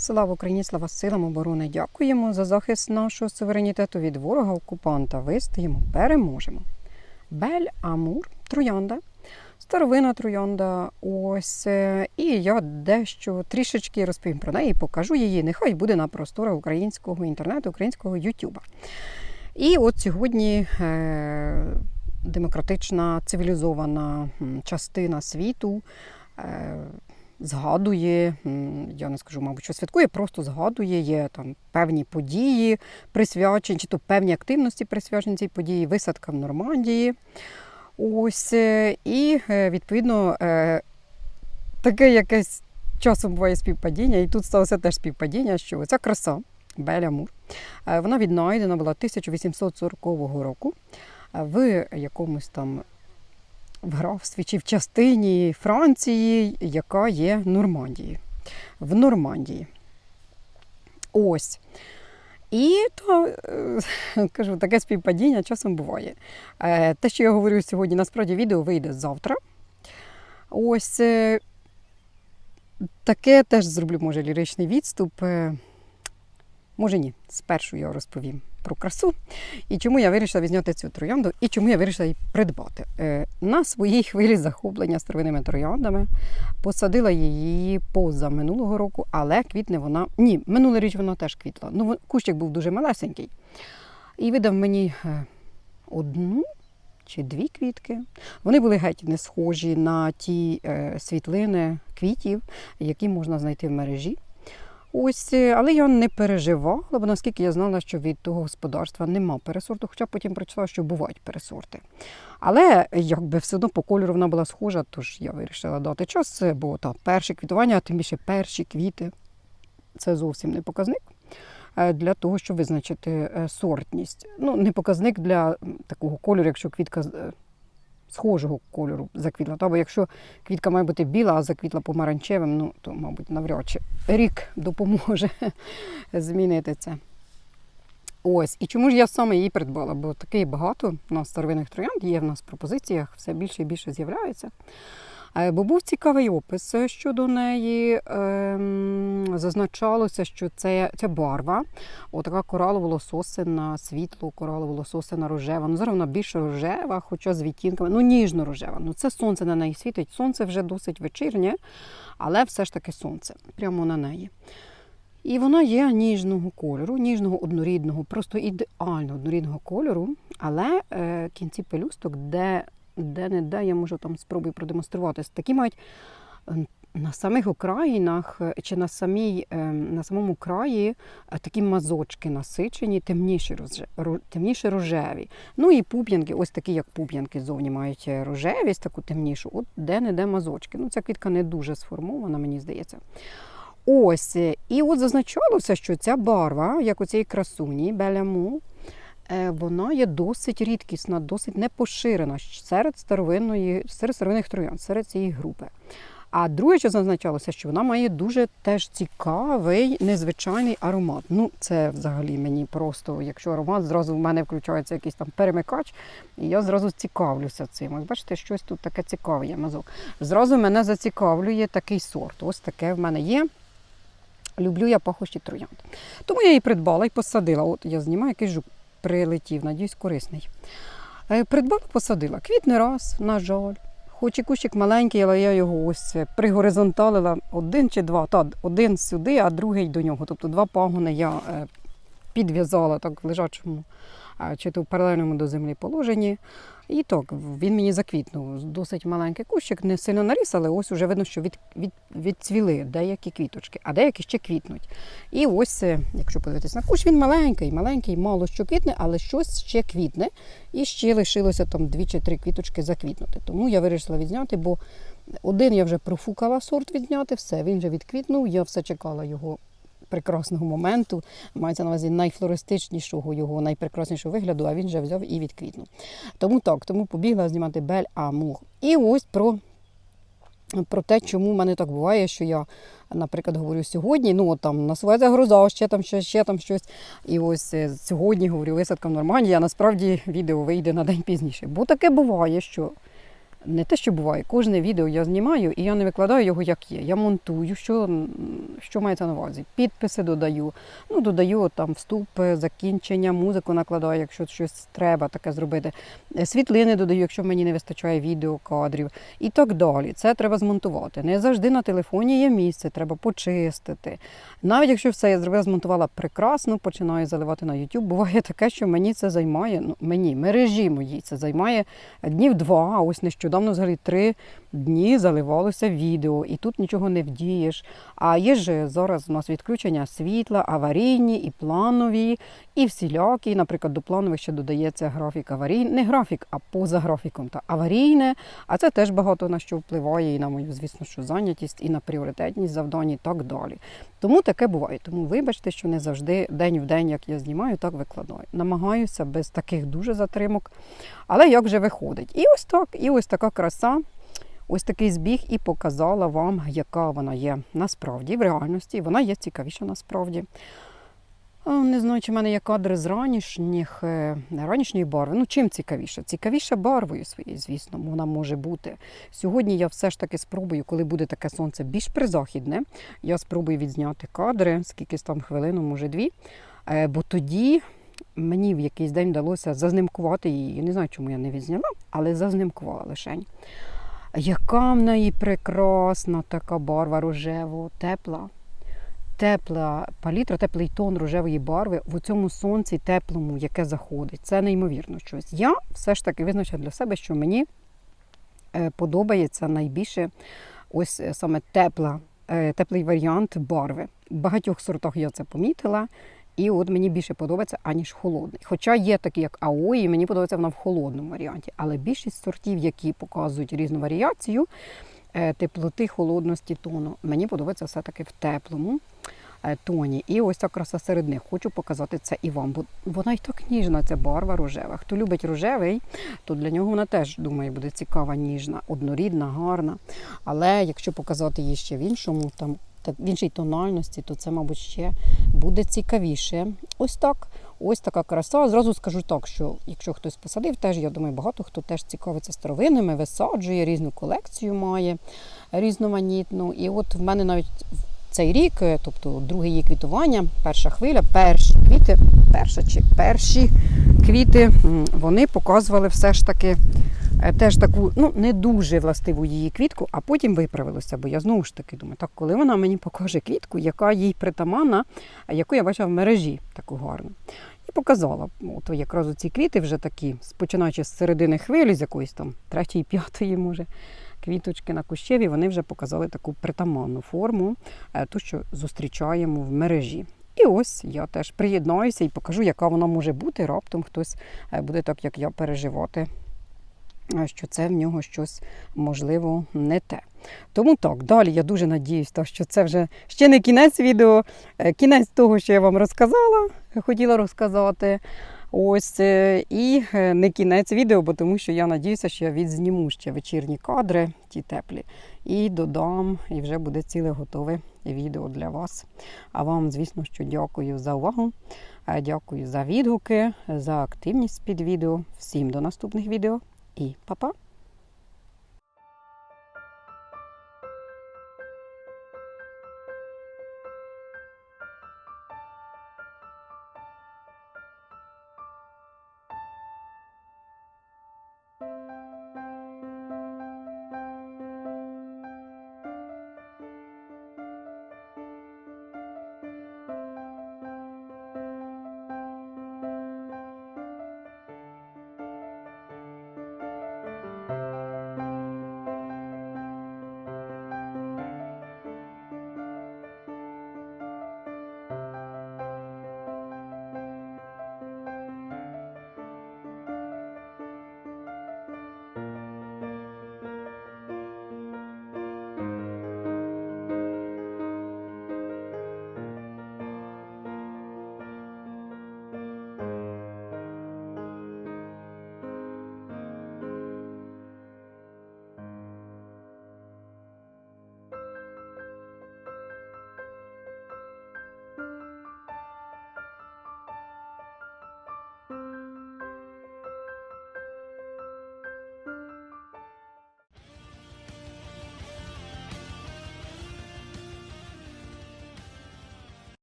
Слава Україні, слава силам оборони! Дякуємо за захист нашого суверенітету від ворога окупанта. Вистоїмо, переможемо. Бель Амур, троянда, старовина троянда. Ось е, і я дещо трішечки розповім про неї, покажу її. Нехай буде на просторах українського інтернету, українського Ютуба. І от сьогодні е, демократична цивілізована частина світу. Згадує, я не скажу, мабуть, що святкує, просто згадує, є там певні події присвячені, чи то певні активності присвячені цій події, висадка в Нормандії. Ось, е, і е, відповідно е, таке якесь часом буває співпадіння, і тут сталося теж співпадіння, що ця краса Беля Мур, вона віднайдена була 1840 року в якомусь там в графстві чи в частині Франції, яка є Нормандії. В Нормандії. Ось. І то, е, кажу, таке співпадіння часом буває. Е, Те, що я говорю сьогодні, насправді відео вийде завтра. Ось е, таке теж зроблю, може, ліричний відступ. Може, ні. Спершу я розповім про красу і чому я вирішила відзняти цю троянду, і чому я вирішила її придбати. Е, На своїй хвилі захоплення старовинними трояндами посадила її поза минулого року, але квітне вона. Ні, минулий річ вона теж квітла. Ну, кущик був дуже малесенький. І видав мені е, одну чи дві квітки. Вони були геть не схожі на ті е, світлини квітів, які можна знайти в мережі. Ось, е, але я не переживала, бо наскільки я знала, що від того господарства нема пересорту, хоча потім прочитала, що бувають пересорти. Але якби все одно по кольору вона була схожа, тож я вирішила дати час, е, бо та перше квітування, а тим більше перші квіти це зовсім не показник е, для того, щоб визначити сортність. Ну, не показник для такого кольору, якщо квітка схожого кольору заквітла. Та, бо якщо квітка має бути біла, а заквітла помаранчевим, ну то, мабуть, навряд чи рік допоможе змінити це. Ось, і чому ж я саме її придбала? Бо такий багато у нас старовинних троянд є в нас в пропозиціях, все більше і більше з'являється. Е, Бо був цікавий опис щодо неї. Ем, Зазначалося, що це, ця барва, отака коралово-лососина, світло, коралово-лососина рожева. Ну, зараз вона більш рожева, хоча з відтінками, ну ніжно-рожева. Ну, це сонце на неї світить. Сонце вже досить вечірнє, але все ж таки сонце прямо на неї. І вона є ніжного кольору, ніжного однорідного, просто ідеально однорідного кольору, але е, кінці пелюсток, де, де не де, я можу там спробую продемонструвати. Такі мають е, на самих окраїнах е, чи на, самій, е, на самому краї такі мазочки насичені, темніші, темніші рожеві. Ну і пуп'янки, ось такі, як пуп'янки зовні мають рожевість, таку темнішу, от де-не-де мазочки. Ну, ця квітка не дуже сформована, мені здається. Ось, і от зазначалося, що ця барва, як у цієї красуні, беляму, вона є досить рідкісна, досить непоширена серед старовинної, серед старовинних троян, серед цієї групи. А друге, що зазначалося, що вона має дуже теж цікавий, незвичайний аромат. Ну, це взагалі мені просто, якщо аромат, зразу в мене включається якийсь там перемикач, і я зразу цікавлюся цим. Ось бачите, щось тут таке цікаве є мазок. Зразу мене зацікавлює такий сорт. Ось таке в мене є. Люблю я пахощі троянд. Тому я її придбала і посадила. От я знімаю, який жук прилетів, надіюсь, корисний. Е, Придбала, посадила. Квітний раз, на жаль. Хоч і кущик маленький, але я його ось е, пригоризонталила один чи два. Та, один сюди, а другий до нього. Тобто два пагони я е, підв'язала так в лежачому, чи то в паралельному до землі положенні. І так, він мені заквітнув. Досить маленький кущик, не сильно наріс, але ось уже видно, що від, від, відцвіли деякі квіточки, а деякі ще квітнуть. І ось, якщо подивитись на кущ, він маленький, маленький, мало що квітне, але щось ще квітне. І ще лишилося там дві чи три квіточки заквітнути. Тому я вирішила відзняти, бо один я вже профукала сорт відзняти, все, він вже відквітнув, я все чекала його прекрасного моменту, мається на увазі найфлористичнішого його, найпрекраснішого вигляду, а він вже взяв і відквітнув. Тому так, тому побігла знімати Бель Амур. І ось про, про те, чому в мене так буває, що я, наприклад, говорю сьогодні, ну от там насувається гроза, ще там щось, ще там щось. І ось е, сьогодні говорю висадка в Нормандії, а насправді відео вийде на день пізніше. Бо таке буває, що не те, що буває, кожне відео я знімаю і я не викладаю його як є. Я монтую, що, що мається на увазі. Підписи додаю. Ну, додаю там вступ, е, закінчення, музику накладаю, якщо щось треба таке зробити. Е, Світлини додаю, якщо мені не вистачає відео, кадрів і так далі. Це треба змонтувати. Не завжди на телефоні є місце, треба почистити. Навіть якщо все я зробила, змонтувала прекрасно, починаю заливати на YouTube. Буває таке, що мені це займає, ну мені, мережі моїй це займає днів два, а ось нещодавно взагалі три дні заливалося відео, і тут нічого не вдієш. А є ж зараз у нас відключення світла, аварійні і планові, і всілякі. Наприклад, до планових ще додається графік аварійний, не графік, а поза графіком та аварійне. А це теж багато на що впливає і на мою, звісно, що зайнятість, і на пріоритетність завдань, і так далі. Тому таке буває. Тому вибачте, що не завжди день в день, як я знімаю, так викладаю. Намагаюся без таких дуже затримок. Але як же виходить? І ось так, і ось така краса. Ось такий збіг і показала вам, яка вона є насправді, в реальності. Вона є цікавіша насправді. Не знаю, чи в мене є кадри з ранішніх, е, ранішньої барви. Ну, чим цікавіше? Цікавіше барвою своєю, звісно, вона може бути. Сьогодні я все ж таки спробую, коли буде таке сонце більш призахідне, я спробую відзняти кадри, скільки там хвилину, може дві. Е, Бо тоді мені в якийсь день вдалося зазнимкувати її. Я не знаю, чому я не відзняла, але зазнимкувала лишень. Яка в неї прекрасна така барва рожево, тепла. Тепла палітра, теплий тон рожевої барви в цьому сонці теплому, яке заходить. Це неймовірно щось. Я все ж таки визначила для себе, що мені е, подобається найбільше ось е, саме тепла, е, теплий варіант барви. В багатьох сортах я це помітила. І от мені більше подобається, аніж холодний. Хоча є такі, як Аої, мені подобається вона в холодному варіанті. Але більшість сортів, які показують різну варіацію е, теплоти, холодності тону, мені подобається все-таки в теплому е, тоні. І ось ця краса серед них. Хочу показати це і вам, бо вона й так ніжна, ця барва рожева. Хто любить рожевий, то для нього вона теж, думаю, буде цікава, ніжна, однорідна, гарна. Але якщо показати її ще в іншому, там та- в іншій тональності, то це, мабуть, ще буде цікавіше. Ось так. Ось така краса. Зразу скажу так, що якщо хтось посадив, теж я думаю, багато хто теж цікавиться старовинними, висаджує, різну колекцію має різноманітну. І от в мене навіть цей рік, е, тобто друге її квітування, перша хвиля, перші квіти, перша чи перші квіти, вони показували все ж таки теж таку, ну не дуже властиву її квітку, а потім виправилося. Бо я знову ж таки думаю, так коли вона мені покаже квітку, яка їй притаманна, яку я бачила в мережі таку гарну. І показала. От якраз ці квіти вже такі, починаючи з середини хвилі, з якоїсь там третьої, п'ятої, може, квіточки на кущеві, вони вже показали таку притаманну форму, е, ту, що зустрічаємо в мережі. І ось я теж приєднаюся і покажу, яка вона може бути. Раптом хтось е, буде так, як я переживати, е, що це в нього щось можливо не те. Тому так, далі я дуже надіюсь, що це вже ще не кінець відео, е, кінець того, що я вам розказала, хотіла розказати. Ось е, і е, не кінець відео, бо тому що я надіюся, що я відзніму ще вечірні кадри, ті теплі, і додам, і вже буде ціле готове відео для вас. А вам, звісно, що дякую за увагу. Дякую за відгуки, за активність під відео. Всім до наступних відео і па-па!